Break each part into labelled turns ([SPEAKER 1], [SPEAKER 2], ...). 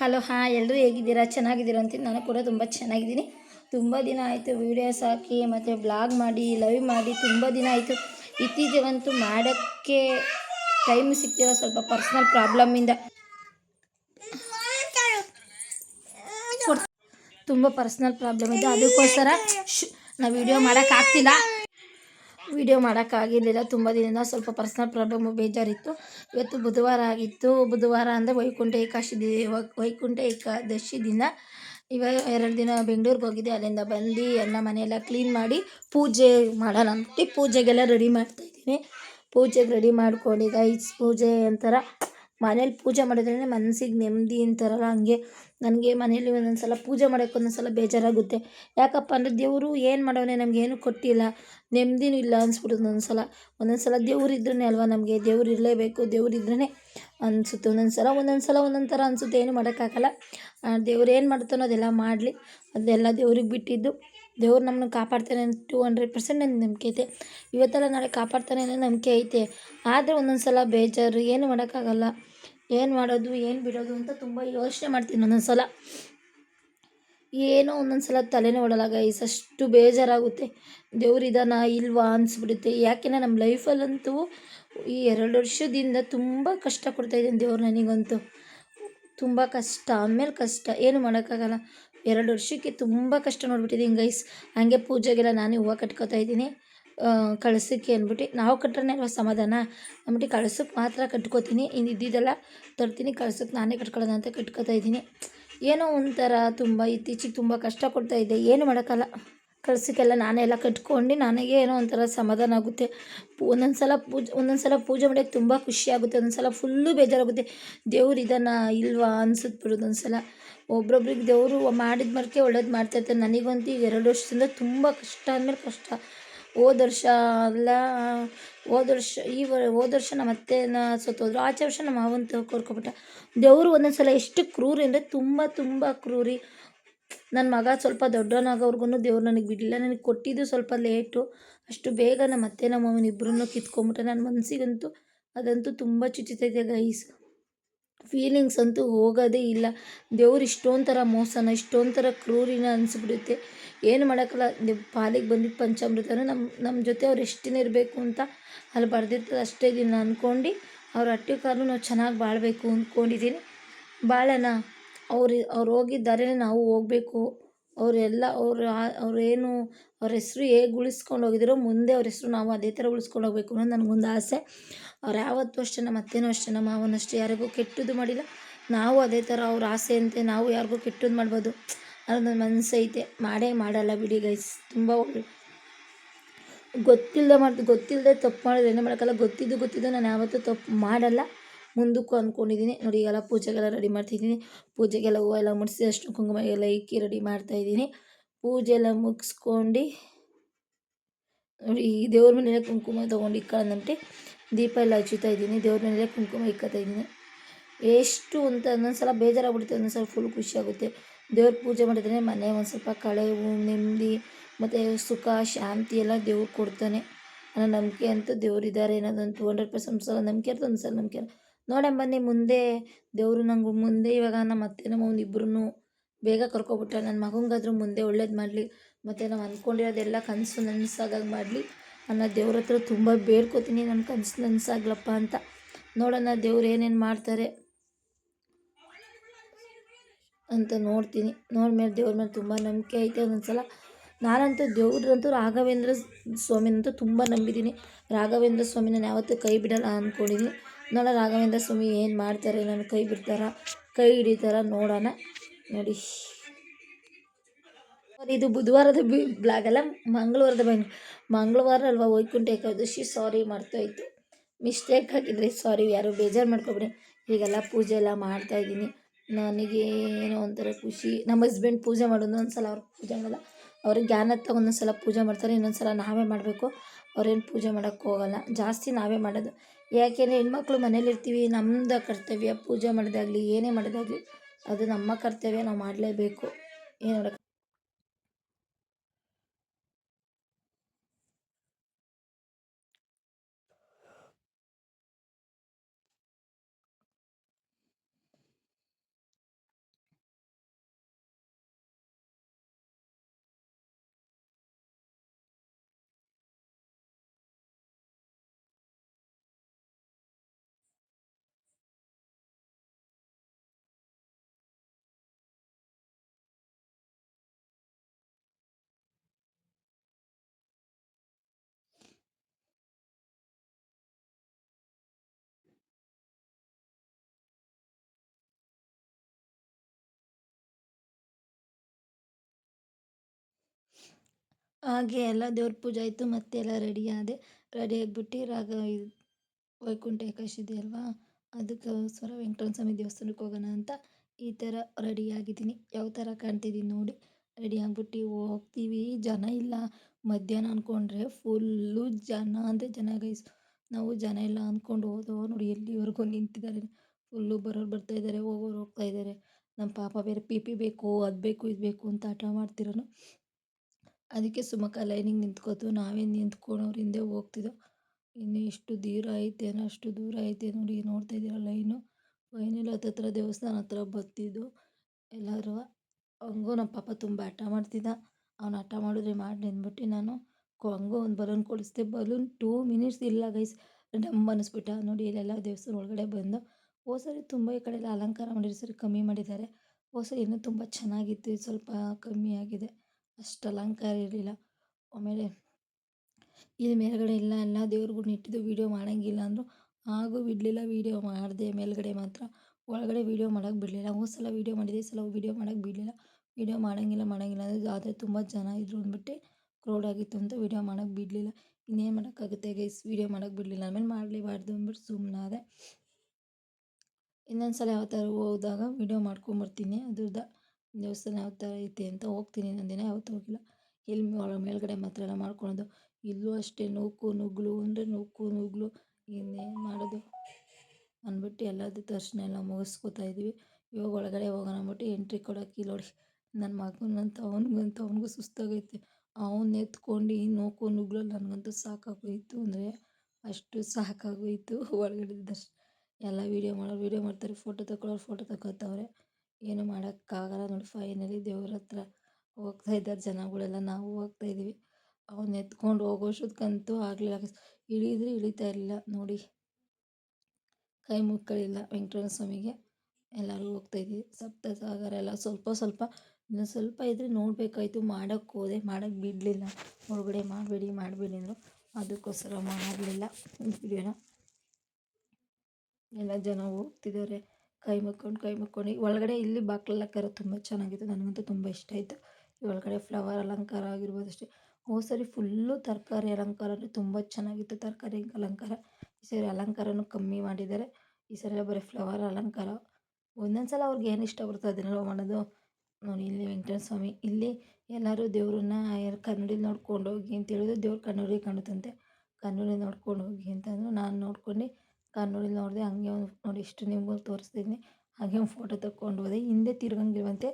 [SPEAKER 1] Hello ಹಾಂ ಎಲ್ಲರೂ ಹೇಗಿದ್ದೀರಾ? ಚೆನ್ನಾಗಿದ್ದೀರಾ ಅಂತ ನಾನು ಕೂಡ ತುಂಬ ಚೆನ್ನಾಗಿದ್ದೀನಿ. ತುಂಬ ದಿನ ಆಯಿತು ವೀಡಿಯೋಸ್ ಹಾಕಿ ಮತ್ತು ಬ್ಲಾಗ್ ಮಾಡಿ ಲೈವ್ ಮಾಡಿ. ತುಂಬ ದಿನ ಆಯಿತು. ಇತ್ತೀಚೆಗಂತೂ ಮಾಡೋಕ್ಕೆ ಟೈಮ್ ಸಿಗ್ತಿಲ್ಲ. ಸ್ವಲ್ಪ ಪರ್ಸ್ನಲ್ ಪ್ರಾಬ್ಲಮ್ಮಿಂದ ತುಂಬ ಪರ್ಸ್ನಲ್ ಪ್ರಾಬ್ಲಮ್ ಇದೆ. ಅದಕ್ಕೋಸ್ಕರ ಶ್ ನಾವು ವೀಡಿಯೋ ಮಾಡೋಕ್ಕಾಗ್ತಿಲ್ಲ. ವಿಡಿಯೋ ಮಾಡೋಕ್ಕಾಗಿರಲಿಲ್ಲ ತುಂಬ ದಿನದ ಸ್ವಲ್ಪ ಪರ್ಸ್ನಲ್ ಪ್ರಾಬ್ಲಮ್ಮು ಬೇಜಾರಿತ್ತು. ಇವತ್ತು ಬುಧವಾರ ಆಗಿತ್ತು. ಬುಧವಾರ ಅಂದರೆ ವೈಕುಂಠ ಏಕಾದಶಿ ದಿ, ವೈಕುಂಠ ಏಕಾದಶಿ ದಿನ. ಇವಾಗ ಎರಡು ದಿನ ಬೆಂಗಳೂರಿಗೆ ಹೋಗಿದ್ದೆ. ಅಲ್ಲಿಂದ ಬಂದು ಎಲ್ಲ ಮನೆಯೆಲ್ಲ ಕ್ಲೀನ್ ಮಾಡಿ ಪೂಜೆ ಮಾಡೋಣ ಅಂದ್ಬಿಟ್ಟು ಪೂಜೆಗೆಲ್ಲ ರೆಡಿ ಮಾಡ್ತಾಯಿದ್ದೀನಿ ಪೂಜೆಗೆ ರೆಡಿ ಮಾಡ್ಕೊಂಡಿದ್ದ. ಐಸ್ ಪೂಜೆ ಒಂಥರ ಮನೇಲಿ ಪೂಜೆ ಮಾಡಿದ್ರೇ ಮನಸ್ಸಿಗೆ ನೆಮ್ಮದಿ ಅಂತಾರಲ್ಲ, ಹಂಗೆ ನನಗೆ ಮನೇಲಿ ಒಂದೊಂದು ಸಲ ಪೂಜೆ ಮಾಡೋಕ್ಕೆ ಒಂದೊಂದು ಸಲ ಬೇಜಾರಾಗುತ್ತೆ. ಯಾಕಪ್ಪ ಅಂದರೆ ದೇವರು ಏನು ಮಾಡೋನೆ ನಮಗೇನು ಕೊಟ್ಟಿಲ್ಲ, ನೆಮ್ಮದಿನೂ ಇಲ್ಲ ಅನಿಸ್ಬಿಡುತ್ತೆ ಒಂದೊಂದು ಸಲ ಒಂದೊಂದು ಸಲ ದೇವ್ರು ಇದ್ರೇ ಅಲ್ವಾ ನಮಗೆ? ದೇವ್ರು ಇರಲೇಬೇಕು, ದೇವ್ರು ಇದ್ರೇ ಅನಿಸುತ್ತೆ. ಒಂದೊಂದು ಸಲ ಒಂದೊಂದು ಸಲ ಒಂದೊಂದು ಥರ ಅನಿಸುತ್ತೆ, ಏನು ಮಾಡೋಕ್ಕಾಗಲ್ಲ. ದೇವ್ರು ಏನು ಮಾಡ್ತಾನೋ ಅದೆಲ್ಲ ಮಾಡಲಿ. ಅದೆಲ್ಲ ದೇವ್ರಿಗೆ ಬಿಟ್ಟಿದ್ದು. ದೇವ್ರು ನಮ್ಮನ್ನು ಕಾಪಾಡ್ತಾನೆ ಟೂ ಹಂಡ್ರೆಡ್ ಪರ್ಸೆಂಟ್ ನನ್ನ ನಂಬಿಕೆ ಐತೆ. ಇವತ್ತೆಲ್ಲ ನಾಳೆ ಕಾಪಾಡ್ತಾನೆ ಅನ್ನೋ ನಂಬಿಕೆ ಐತೆ. ಆದರೆ ಒಂದೊಂದು ಸಲ ಬೇಜಾರು, ಏನು ಮಾಡೋಕ್ಕಾಗಲ್ಲ. ಏನು ಮಾಡೋದು, ಏನು ಬಿಡೋದು ಅಂತ ತುಂಬ ಯೋಚನೆ ಮಾಡ್ತೀನಿ ಒಂದೊಂದು ಸಲ ಏನೋ ಒಂದೊಂದು ಸಲ ತಲೆನೇ ಓಡಲ್ಲ ಗೈಸ್ ಅಷ್ಟು ಬೇಜಾರಾಗುತ್ತೆ. ದೇವ್ರು ಇದಾನ, ಇಲ್ವಾ ಅನಿಸ್ಬಿಡುತ್ತೆ. ಯಾಕೆಂದರೆ ನಮ್ಮ ಲೈಫಲ್ಲಂತೂ ಈ ಎರಡು ವರ್ಷದಿಂದ ತುಂಬ ಕಷ್ಟ ಕೊಡ್ತಾಯಿದ್ದೀನಿ ದೇವ್ರು ನನಗಂತೂ. ತುಂಬ ಕಷ್ಟ ಆಮೇಲೆ ಕಷ್ಟ. ಏನು ಮಾಡೋಕ್ಕಾಗಲ್ಲ. ಎರಡು ವರ್ಷಕ್ಕೆ ತುಂಬ ಕಷ್ಟ ನೋಡ್ಬಿಟ್ಟಿದ್ದೀನಿ ಗೈಸ್ ಹಾಗೆ ಪೂಜೆಗೆಲ್ಲ ನಾನೇ ಹೂವು ಕಟ್ಕೋತಾ ಇದ್ದೀನಿ. ಕಳಿಸಕ್ಕೆ ಅಂದ್ಬಿಟ್ಟು ನಾವು ಕಟ್ಟ್ರೆ ಸಮಾಧಾನ? ಅಂದ್ಬಿಟ್ಟು ಕಳ್ಸಕ್ಕೆ ಮಾತ್ರ ಕಟ್ಕೋತೀನಿ. ಇನ್ನು ಇದ್ದಿದ್ದೆಲ್ಲ ತರ್ತೀನಿ, ಕಳ್ಸಕ್ಕೆ ನಾನೇ ಕಟ್ಕೊಳ್ಳೋಣ ಅಂತ ಕಟ್ಕೋತಾ ಇದ್ದೀನಿ. ಏನೋ ಒಂಥರ ತುಂಬ ಇತ್ತೀಚೆಗೆ ತುಂಬ ಕಷ್ಟ ಕೊಡ್ತಾಯಿದ್ದೆ ಏನು ಮಾಡೋಕ್ಕಲ್ಲ ಕಳ್ಸಕ್ಕೆಲ್ಲ ನಾನೇ ಎಲ್ಲ ಕಟ್ಕೊಂಡು ನನಗೆ ಏನೋ ಒಂಥರ ಸಮಾಧಾನ ಆಗುತ್ತೆ. ಒಂದೊಂದು ಸಲ ಪೂಜೆ ಒಂದೊಂದು ಸಲ ಪೂಜೆ ಮಾಡೋಕ್ಕೆ ತುಂಬ ಖುಷಿ ಆಗುತ್ತೆ. ಒಂದೊಂದು ಸಲ ಫುಲ್ಲು ಬೇಜಾರಾಗುತ್ತೆ. ದೇವ್ರು ಇದನ್ನು ಇಲ್ವಾ ಅನ್ಸುತ್ತೆ ಬಿಡೋದೊಂದು ಸಲ ಒಬ್ರೊಬ್ರಿಗೆ ದೇವರು ಮಾಡಿದ ಮರಕ್ಕೆ ಒಳ್ಳೇದು ಮಾಡ್ತಾಯಿರ್ತಾರೆ ನನಗಂತೂ ಈಗ ಎರಡು ವರ್ಷದಿಂದ ತುಂಬ ಕಷ್ಟ ಅಂದಮೇಲೆ ಕಷ್ಟ. ಹೋದ ವರ್ಷ ಅಲ್ಲ, ಹೋದ ವರ್ಷ, ಈ ಹೋದ ವರ್ಷ ನಮ್ಮ ಅತ್ತೆನ ಸತ್ತೋದ್ರು ಆಚೆ ವರ್ಷ ನಮ್ಮ ಮಾವನ ಕರ್ಕೊಬಿಟ್ಟ ದೇವರು ಒಂದೊಂದು ಸಲ ಎಷ್ಟು ಕ್ರೂರಿ ಅಂದರೆ ತುಂಬ ತುಂಬ ಕ್ರೂರಿ. ನನ್ನ ಮಗ ಸ್ವಲ್ಪ ದೊಡ್ಡವನಾಗೋರ್ಗು ದೇವ್ರು ನನಗೆ ಬಿಡಲಿಲ್ಲ. ನನಗೆ ಕೊಟ್ಟಿದ್ದು ಸ್ವಲ್ಪ ಲೇಟು. ಅಷ್ಟು ಬೇಗ ನಮ್ಮ ಅತ್ತೆ, ನಮ್ಮ ಮಾವನ ಇಬ್ಬರನ್ನೂ ಕಿತ್ಕೊಂಬಿಟ್ಟೆ ನನ್ನ ಮನಸ್ಸಿಗಂತೂ ಅದಂತೂ ತುಂಬ ಚುಚ್ಚುತ್ತೈತೆ ಗೈಸ್ ಫೀಲಿಂಗ್ಸ್ ಅಂತೂ ಹೋಗೋದೇ ಇಲ್ಲ. ದೇವ್ರು ಇಷ್ಟೊಂದು ಥರ ಮೋಸನ ಇಷ್ಟೊಂದು ಥರ ಕ್ರೂರಿನ ಅನಿಸ್ಬಿಡುತ್ತೆ. ಏನು ಮಾಡೋಕ್ಕಲ್ಲ? ಪಾಲಿಗೆ ಬಂದಿದ್ದು ಪಂಚಾಮೃತನೂ ನಮ್ಮ ನಮ್ಮ ಜೊತೆ ಅವ್ರು ಎಷ್ಟು ದಿನ ಇರಬೇಕು ಅಂತ ಅಲ್ಲಿ ಬರ್ದಿರ್ತದೆ ಅಷ್ಟೇ ದಿನ ಅಂದ್ಕೊಂಡು ಅವ್ರ ಹಟ್ಟಿ ಕಾಲು ನಾವು ಚೆನ್ನಾಗಿ ಬಾಳಬೇಕು ಅಂದ್ಕೊಂಡಿದ್ದೀನಿ ಬಾಳೋಣ. ಅವ್ರು ಅವ್ರು ಹೋಗಿದ್ದಾರೆ, ನಾವು ಹೋಗ್ಬೇಕು. ಅವರೆಲ್ಲ ಅವರು ಅವರೇನು ಅವ್ರ ಹೆಸ್ರು ಹೇಗೆ ಉಳಿಸ್ಕೊಂಡು ಹೋಗಿದ್ದಾರೋ ಮುಂದೆ ಅವ್ರ ಹೆಸ್ರು ನಾವು ಅದೇ ಥರ ಉಳಿಸ್ಕೊಂಡು ಹೋಗ್ಬೇಕು ಅನ್ನೋದು ನನಗೊಂದು ಆಸೆ. ಅವ್ರು ಯಾವತ್ತೂ ಅಷ್ಟೇ, ನಮ್ಮ ಅತ್ತೆನೂ ಅಷ್ಟೇ, ನಮ್ಮ ಮಾವನೂ ಅಷ್ಟೇ, ಯಾರಿಗೂ ಕೆಟ್ಟದ್ದು ಮಾಡಿಲ್ಲ. ನಾವು ಅದೇ ಥರ ಅವ್ರ ಆಸೆಯಂತೆ ನಾವು ಯಾರಿಗೂ ಕೆಟ್ಟದ್ದು ಮಾಡ್ಬೋದು ಅನ್ನೋದು ನನ್ನ ಮನಸ್ಸೈತೆ. ಮಾಡೇ ಮಾಡಲ್ಲ ಬಿಡಿ ಗೈಸ್, ತುಂಬ ಒಳ್ಳೆ ಗೊತ್ತಿಲ್ಲದೆ ಮಾಡ್ದು ಗೊತ್ತಿಲ್ಲದೆ ತಪ್ಪು ಮಾಡಿದ್ರೆ ಏನೇ ಮಾಡೋಕ್ಕಲ್ಲ, ಗೊತ್ತಿದ್ದು ಗೊತ್ತಿದ್ದು ನಾನು ಯಾವತ್ತೂ ತಪ್ಪು ಮಾಡಲ್ಲ. ಮುಂದಕ್ಕೂ ಅಂದ್ಕೊಂಡಿದ್ದೀನಿ. ನೋಡಿ, ಈಗೆಲ್ಲ ಪೂಜೆಗೆಲ್ಲ ರೆಡಿ ಮಾಡ್ತಿದ್ದೀನಿ. ಪೂಜೆಗೆಲ್ಲ ಹೂವು ಎಲ್ಲ ಮುಡಿಸಿ ಅಷ್ಟು ಕುಂಕುಮ ಎಲ್ಲ ಇಕ್ಕಿ ರೆಡಿ ಮಾಡ್ತಾಯಿದ್ದೀನಿ ಪೂಜೆ ಎಲ್ಲ ಮುಗಿಸ್ಕೊಂಡು, ನೋಡಿ, ಈ ದೇವ್ರ ಮನೆಯಲ್ಲೇ ಕುಂಕುಮ ತೊಗೊಂಡು ಇಕ್ಕೊಳ್ಳೋದಂತೆ ದೀಪ ಎಲ್ಲ ಹಚ್ಚುತ್ತಾ ಇದ್ದೀನಿ. ದೇವ್ರ ಮೇಲೆ ಕುಂಕುಮ ಇಕ್ಕೋತಾ ಇದ್ದೀನಿ. ಎಷ್ಟು ಅಂತ ಒಂದೊಂದ್ಸಲ ಬೇಜಾರಾಗ್ಬಿಡುತ್ತೆ ಒಂದೊಂದು ಸಲ ಫುಲ್ ಖುಷಿಯಾಗುತ್ತೆ ದೇವ್ರ ಪೂಜೆ ಮಾಡಿದ್ರೆ ಮನೆ ಒಂದು ಸ್ವಲ್ಪ ಕಳೆವು ನೆಮ್ಮದಿ, ಮತ್ತು ಸುಖ, ಶಾಂತಿ ಎಲ್ಲ ದೇವ್ರು ಕೊಡ್ತಾನೆ. ಅನ್ನೋ ನಂಬಿಕೆ ಅಂತೂ ದೇವ್ರಿದ್ದಾರೆ ಟೂ ಹಂಡ್ರೆಡ್ ಪರ್ಸೆಂಟ್ ಸಲ ನಂಬಿಕೆ ಇರ್ತದೆ ಒಂದು ಸಲ ನಂಬಿಕೆ ನೋಡೋಣ ಬನ್ನಿ, ಮುಂದೆ ದೇವರು ನಂಗೆ ಮುಂದೆ ಇವಾಗ ನಮ್ಮ ಅತ್ತೆ ನಮ್ಮ ಇಬ್ಬರೂ ಬೇಗ ಕರ್ಕೊಬಿಟ್ರೆ ನನ್ನ ಮಗಂಗಾದ್ರೂ ಮುಂದೆ ಒಳ್ಳೇದು ಮಾಡಲಿ. ಮತ್ತು ನಾವು ಅಂದ್ಕೊಂಡಿರೋದೆಲ್ಲ ಕನಸು ನನಸಾಗ ಮಾಡಲಿ. ಅನ್ನೋ ದೇವ್ರ ಹತ್ರ ತುಂಬ ಬೇಡ್ಕೋತೀನಿ ನನ್ನ ಕನಸು ನನಸಾಗ್ಲಪ್ಪ ಅಂತ. ನೋಡೋಣ ದೇವ್ರು ಏನೇನು ಮಾಡ್ತಾರೆ ಅಂತ ನೋಡ್ತೀನಿ. ನೋಡ್ಮೇಲೆ ದೇವ್ರ ಮೇಲೆ ತುಂಬ ನಂಬಿಕೆ ಐತೆ ಒಂದೊಂದು ಸಲ ನಾನಂತೂ ದೇವ್ರಂತೂ ರಾಘವೇಂದ್ರ ಸ್ವಾಮಿನಂತೂ ತುಂಬ ನಂಬಿದ್ದೀನಿ. ರಾಘವೇಂದ್ರ ಸ್ವಾಮಿನ ಯಾವತ್ತೂ ಕೈ ಬಿಡಲ್ಲ ಅಂದ್ಕೊಂಡಿದ್ದೀನಿ ನೋಡೋಣ ರಾಘವೇಂದ್ರ ಸ್ವಾಮಿ ಏನು ಮಾಡ್ತಾರೆ? ನನ್ನ ಕೈ ಬಿಡ್ತಾರ? ಕೈ ಹಿಡಿತಾರ? ನೋಡೋಣ. ನೋಡಿ. ಇದು ಬುಧವಾರದ ಬಿ ಬ್ಲಾಗಲ್ಲ ಮಂಗಳವಾರದ ಬಂದು ಮಂಗಳವಾರ ಅಲ್ವಾ ವೈಕುಂಠ ಏಕಾದಶಿ? ಸಾರಿ ಮಾಡ್ತಾಯಿತ್ತು ಮಿಸ್ಟೇಕ್ ಹಾಕಿದರೆ. ಸಾರಿ ಯಾರು ಬೇಜಾರು ಮಾಡ್ಕೊಬೇಡಿ. ಹೀಗೆಲ್ಲ ಪೂಜೆ ಎಲ್ಲ ಮಾಡ್ತಾಯಿದ್ದೀನಿ ನನಗೆ ಏನೋ ಒಂಥರ ಖುಷಿ. ನಮ್ಮ ಹಸ್ಬೆಂಡ್ ಪೂಜೆ ಮಾಡೋದು ಒಂದು ಸಲ ಅವ್ರಿಗೆ ಪೂಜೆ ಮಾಡಲ್ಲ. ಅವ್ರಿಗೆ ಜ್ಞಾನ ಒಂದೊಂದು ಸಲ ಪೂಜೆ ಮಾಡ್ತಾರೆ ಇನ್ನೊಂದು ಸಲ ನಾವೇ ಮಾಡಬೇಕು. ಅವ್ರೇನು ಪೂಜೆ ಮಾಡೋಕ್ಕೆ ಹೋಗಲ್ಲ. ಜಾಸ್ತಿ ನಾವೇ ಮಾಡೋದು. ಯಾಕೆಂದರೆ ಹೆಣ್ಮಕ್ಳು ಮನೇಲಿರ್ತೀವಿ ನಮ್ಮದು ಕರ್ತವ್ಯ ಪೂಜೆ ಮಾಡೋದಾಗಲಿ, ಏನೇ ಮಾಡೋದಾಗಲಿ, ಅದು ನಮ್ಮ ಕರ್ತವ್ಯ, ನಾವು ಮಾಡಲೇಬೇಕು. ಏನು ಹಾಗೆ ಎಲ್ಲ ದೇವ್ರ ಪೂಜೆ ಆಯಿತು, ಮತ್ತೆ ಎಲ್ಲ ರೆಡಿ ಆದೆ. ರೆಡಿ ಆಗಿಬಿಟ್ಟು ರಾಗ ವೈಕುಂಠ ಏಕಾದಶಿ ಇದೆ ಅಲ್ವಾ ಅದಕ್ಕೋಸ್ಕರ ವೆಂಕಟರಮಣ ಸ್ವಾಮಿ ದೇವಸ್ಥಾನಕ್ಕೆ ಹೋಗೋಣ ಅಂತ ಈ ಥರ ರೆಡಿ ಆಗಿದ್ದೀನಿ. ಯಾವ ಥರ ಕಾಣ್ತಿದ್ದೀನಿ ನೋಡಿ. ರೆಡಿ ಆಗ್ಬಿಟ್ಟು ಹೋಗ್ತೀವಿ. ಜನ ಇಲ್ಲ. ಮಧ್ಯಾಹ್ನ ಅಂದ್ಕೊಂಡ್ರೆ ಫುಲ್ಲು ಜನ, ಅಂದರೆ ಜನ ಗೈಸ್ ನಾವು ಜನ ಇಲ್ಲ ಅಂದ್ಕೊಂಡು ಹೋದೋ ನೋಡಿ ಎಲ್ಲಿವರೆಗೂ ನಿಂತಿದ್ದಾರೆ. ಫುಲ್ಲು ಬರೋರು ಬರ್ತಾ ಇದ್ದಾರೆ, ಹೋಗೋರು ಹೋಗ್ತಾ ಇದ್ದಾರೆ. ನಮ್ಮ ಪಾಪ ಬೇರೆ ಪಿ ಪಿ ಬೇಕು, ಅದು ಬೇಕು, ಇದು ಬೇಕು ಅಂತ ಹಠ ಮಾಡ್ತಿರೋನು. ಅದಕ್ಕೆ ಸುಮಕ ಲೈನಿಗೆ ನಿಂತ್ಕೋತು. ನಾವೇ ನಿಂತ್ಕೊಂಡು ಹಿಂದೆ ಹೋಗ್ತಿದ್ದೋ? ಇನ್ನು ಎಷ್ಟು ದೂರ ಐತೇನೋ ಅಷ್ಟು ದೂರ ಐತೆ ನೋಡಿ ನೋಡ್ತಾ ಇದ್ದೀರ ಲೈನು? ಫೈನಲ್ ಹತ್ತತ್ರ ದೇವಸ್ಥಾನ ಹತ್ರ ಬರ್ತಿದ್ದು. ಎಲ್ಲರೂ ಹಂಗೂ ನಮ್ಮ ಪಾಪ ತುಂಬ ಹಠ ಮಾಡ್ತಿದ್ದ. ಅವ್ನು ಹಠ ಮಾಡಿದ್ರೆ ಮಾಡಿ ಅಂದ್ಬಿಟ್ಟು ನಾನು ಹಂಗೂ ಒಂದು ಬಲೂನ್ ಕೊಡಿಸ್ದೆ. ಬಲೂನ್ ಟೂ ಮಿನಿಟ್ಸ್ ಇಲ್ಲ ಗೈಸ್. ಡಮ್ ಅನ್ನಿಸ್ಬಿಟ್ಟ ನೋಡಿ ಇಲ್ಲೆಲ್ಲ ದೇವಸ್ಥಾನ ಒಳಗಡೆ ಬಂದು. ಹೋಸರಿ ತುಂಬ ಈ ಕಡೆ ಎಲ್ಲ ಅಲಂಕಾರ ಮಾಡಿರೋ ಸರಿ ಕಮ್ಮಿ ಮಾಡಿದ್ದಾರೆ. ಹೋಸರಿ ಇನ್ನೂ ತುಂಬ ಚೆನ್ನಾಗಿತ್ತು. ಸ್ವಲ್ಪ ಕಮ್ಮಿ ಆಗಿದೆ. ಅಷ್ಟು ಅಲಂಕಾರ ಇರಲಿಲ್ಲ. ಆಮೇಲೆ ಇಲ್ಲಿ ಮೇಲ್ಗಡೆ ಎಲ್ಲ ಎಲ್ಲ ದೇವ್ರುಗಳ್ನ ಇಟ್ಟಿದ್ದು ವೀಡಿಯೋ ಮಾಡೋಂಗಿಲ್ಲ ಅಂದರು. ಹಾಗೂ ಬಿಡಲಿಲ್ಲ ವೀಡಿಯೋ ಮಾಡಿದೆ ಮೇಲ್ಗಡೆ ಮಾತ್ರ. ಒಳಗಡೆ ವೀಡಿಯೋ ಮಾಡೋಕ್ಕೆ ಬಿಡಲಿಲ್ಲ. ಹೋದ ಸಲ ವೀಡಿಯೋ ಮಾಡಿದ್ದೆ ಸಲ ವೀಡಿಯೋ ಮಾಡೋಕ್ಕೆ ಬಿಡಲಿಲ್ಲ. ವೀಡಿಯೋ ಮಾಡೋಂಗಿಲ್ಲ ಮಾಡೋಂಗಿಲ್ಲ ಅಂದರೆ. ಆದರೆ ತುಂಬ ಜನ ಇದ್ರು ಅಂದ್ಬಿಟ್ಟು ಕ್ರೌಡ್ ಆಗಿತ್ತು ಅಂತ ವೀಡಿಯೋ ಮಾಡೋಕ್ಕೆ ಬಿಡಲಿಲ್ಲ. ಇನ್ನೇನು ಮಾಡೋಕ್ಕಾಗುತ್ತೆ ಗೈಸ್ ವೀಡಿಯೋ ಮಾಡೋಕ್ಕೆ ಬಿಡಲಿಲ್ಲ. ಆಮೇಲೆ ಮಾಡಲೇಬಾರ್ದು ಅಂದ್ಬಿಟ್ಟು ಸುಮ್ಮನಾದೆ ಇನ್ನೊಂದು ಸಲ ಯಾವ ಥರ ಹೋದಾಗ ವೀಡಿಯೋ ಮಾಡ್ಕೊಂಬರ್ತೀನಿ ಅದ್ರದ್ದು. ದೇವಸ್ಥಾನ ಯಾವ ಥರ ಐತೆ ಅಂತ ಹೋಗ್ತೀನಿ, ಇನ್ನೊಂದು ದಿನ ಯಾವತ್ತೂ ಹೋಗಿಲ್ಲ. ಇಲ್ಲಿ ಮೇಲ್ಗಡೆ ಮಾತ್ರ ಎಲ್ಲ ಮಾಡ್ಕೊಳೋದು. ಇಲ್ಲೂ ಅಷ್ಟೇ ನೂಕು ನುಗ್ಗಲು ಅಂದರೆ ನೂಕು ನುಗ್ಗಲು ಇನ್ನೇನು ಮಾಡೋದು? ಅಂದ್ಬಿಟ್ಟು ಎಲ್ಲದೂ ದರ್ಶನ ಎಲ್ಲ ಮುಗಿಸ್ಕೊತಾ ಇದ್ದೀವಿ. ಇವಾಗ ಒಳಗಡೆ ಹೋಗೋಣ ಅಂದ್ಬಿಟ್ಟು ಎಂಟ್ರಿ ಕೊಡೋಕೆ ಇಲ್ಲಿ ನೋಡಿ ನನ್ನ ಮಗನಂತ ಅವನಿಗಂತ ಅವನಿಗೂ ಸುಸ್ತಾಗೈತೆ. ಅವನ್ನ ಎತ್ಕೊಂಡು ಈ ನೂಕು ನುಗ್ಗಲಲ್ಲಿ ನನಗಂತೂ ಸಾಕಾಗೋಯಿತು ಅಂದರೆ ಅಷ್ಟು ಸಾಕಾಗೋಯಿತು ಒಳಗಡೆ ದರ್ಶನ. ಎಲ್ಲ ವೀಡಿಯೋ ಮಾಡೋರು ವೀಡಿಯೋ ಮಾಡ್ತಾರೆ ಫೋಟೋ ತಗೊಳ್ಳೋರು ಫೋಟೋ ತಗೊಳ್ತವ್ರೆ. ಏನೂ ಮಾಡೋಕ್ಕಾಗಲ್ಲ ನೋಡಿ ಫೈನಲಿ ದೇವ್ರ ಹತ್ರ ಹೋಗ್ತಾ ಇದ್ದಾರೆ ಜನಗಳೆಲ್ಲ. ನಾವು ಹೋಗ್ತಾ ಇದ್ದೀವಿ. ಅವ್ನ ಎತ್ಕೊಂಡು ಹೋಗೋಷ್ಟಕ್ಕಂತೂ ಆಗಲಿಲ್ಲ ಇಳಿದ್ರೆ ಇಳಿತಾ ಇರಲಿಲ್ಲ ನೋಡಿ. ಕೈ ಮುಕ್ಕಳಿಲ್ಲ ವೆಂಕಟರಮಣ ಸ್ವಾಮಿಗೆ. ಎಲ್ಲರೂ ಹೋಗ್ತಾ ಇದ್ದೀವಿ. ಸಪ್ತ ಸಾಗರ ಎಲ್ಲ ಸ್ವಲ್ಪ ಸ್ವಲ್ಪ, ಇನ್ನು ಸ್ವಲ್ಪ ಇದ್ರೆ ನೋಡಬೇಕಾಯ್ತು. ಮಾಡೋಕ್ಕೆ ಹೋದೆ. ಮಾಡೋಕ್ಕೆ ಬಿಡಲಿಲ್ಲ. ಒಳಗಡೆ ಮಾಡಬೇಡಿ ಮಾಡಬೇಡಿ ಅಂದರು. ಅದಕ್ಕೋಸ್ಕರ ಮಾಡಲಿಲ್ಲ ವಿಡಿಯೋನ ಎಲ್ಲ ಜನ ಹೋಗ್ತಿದ್ದಾರೆ. ಕೈ ಮುಕ್ಕೊಂಡು ಕೈ ಮುಕ್ಕೊಂಡು. ಒಳಗಡೆ ಇಲ್ಲಿ ಬಾಗ್ಲೆಲ್ಲ ಕರ ತುಂಬ ಚೆನ್ನಾಗಿತ್ತು. ನನಗಂತೂ ತುಂಬ ಇಷ್ಟ ಆಯಿತು. ಒಳಗಡೆ ಫ್ಲವರ್ ಅಲಂಕಾರ ಆಗಿರ್ಬೋದು ಅಷ್ಟೇ. ಹೋದ ಸರಿ ಫುಲ್ಲು ತರಕಾರಿ ಅಲಂಕಾರ ತುಂಬ ಚೆನ್ನಾಗಿತ್ತು. ತರಕಾರಿ ಅಲಂಕಾರ. ಈ ಸರಿ ಅಲಂಕಾರನೂ ಕಮ್ಮಿ ಮಾಡಿದ್ದಾರೆ. ಈ ಸರಿ ಬರೀ ಫ್ಲವರ್ ಅಲಂಕಾರ. ಒಂದೊಂದು ಸಲ ಅವ್ರಿಗೆ ಏನು ಇಷ್ಟ ಬರುತ್ತೋ ಅದನ್ನೆಲ್ಲ ಮಾಡೋದು. ನೋಡಿ, ಇಲ್ಲಿ ವೆಂಕಟೇಶ್ವರ ಸ್ವಾಮಿ ಇಲ್ಲಿ ಎಲ್ಲರೂ ದೇವ್ರನ್ನ ಕನ್ನಡಿ ನೋಡ್ಕೊಂಡು ಹೋಗಿ ಅಂತ ಹೇಳಿದ್ರು. ದೇವ್ರ ಕಣ್ಣೂರಿಗೆ ಕಾಣುತ್ತಂತೆ. ಕನ್ನಡಿ ನೋಡ್ಕೊಂಡು ಹೋಗಿ ಅಂತಂದರು ನಾನು ನೋಡ್ಕೊಂಡು. ಕಣ್ಣೂರಲ್ಲಿ ನೋಡಿದೆ ಹಂಗೆ ಒಂದು ನೋಡಿ ಇಷ್ಟು ನಿಮಗೆ ತೋರಿಸ್ತಿದ್ದೀನಿ ಹಾಗೆ ಒಂದು ಫೋಟೋ ತಕ್ಕೊಂಡು ಹೋದೆ. ಹಿಂದೆ ತಿರ್ಗಂಗಿಲ್ವಂತೆ.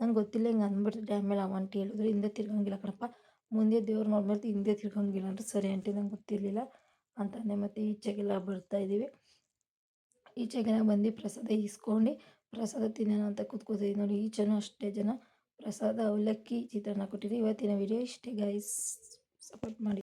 [SPEAKER 1] ನಂಗೆ ಗೊತ್ತಿಲ್ಲ, ಹಿಂಗೆ ಅಂದ್ಬಿಟ್ಟು ಆಮೇಲೆ ಅವ ಆಂಟಿ ಹೇಳಿದ್ರು. ಹಿಂದೆ ತಿರ್ಗಂಗಿಲ್ಲ ಕಣಪ್ಪ. ಮುಂದೆ ದೇವ್ರು ನೋಡ್ಬಾರ್ದು ಹಿಂದೆ ತಿರ್ಗಂಗಿಲ್ಲ ಅಂದ್ರೆ ಸರಿ ಆಂಟಿ, ನಂಗೆ ಗೊತ್ತಿರಲಿಲ್ಲ ಅಂತಂದೆ. ಮತ್ತು ಈಚೆಗೆಲ್ಲ ಬರ್ತಾಯಿದ್ದೀವಿ ಈಚೆಗೆಲ್ಲ ಬಂದು ಪ್ರಸಾದ ಇಸ್ಕೊಂಡು ಪ್ರಸಾದ ತಿನ್ನೋಣ ಅಂತ ಕೂತ್ಕೋತೀವಿ ನೋಡಿ ಈಚೆನೂ ಅಷ್ಟೇ ಜನ. ಪ್ರಸಾದ, ಅವಲಕ್ಕಿ ಚಿತ್ರಾನ್ನ ಕೊಟ್ಟಿದ್ದೀವಿ. ಇವತ್ತಿನ ವಿಡಿಯೋ ಇಷ್ಟೇ ಗೈಸ್ ಸಪೋರ್ಟ್ ಮಾಡಿ.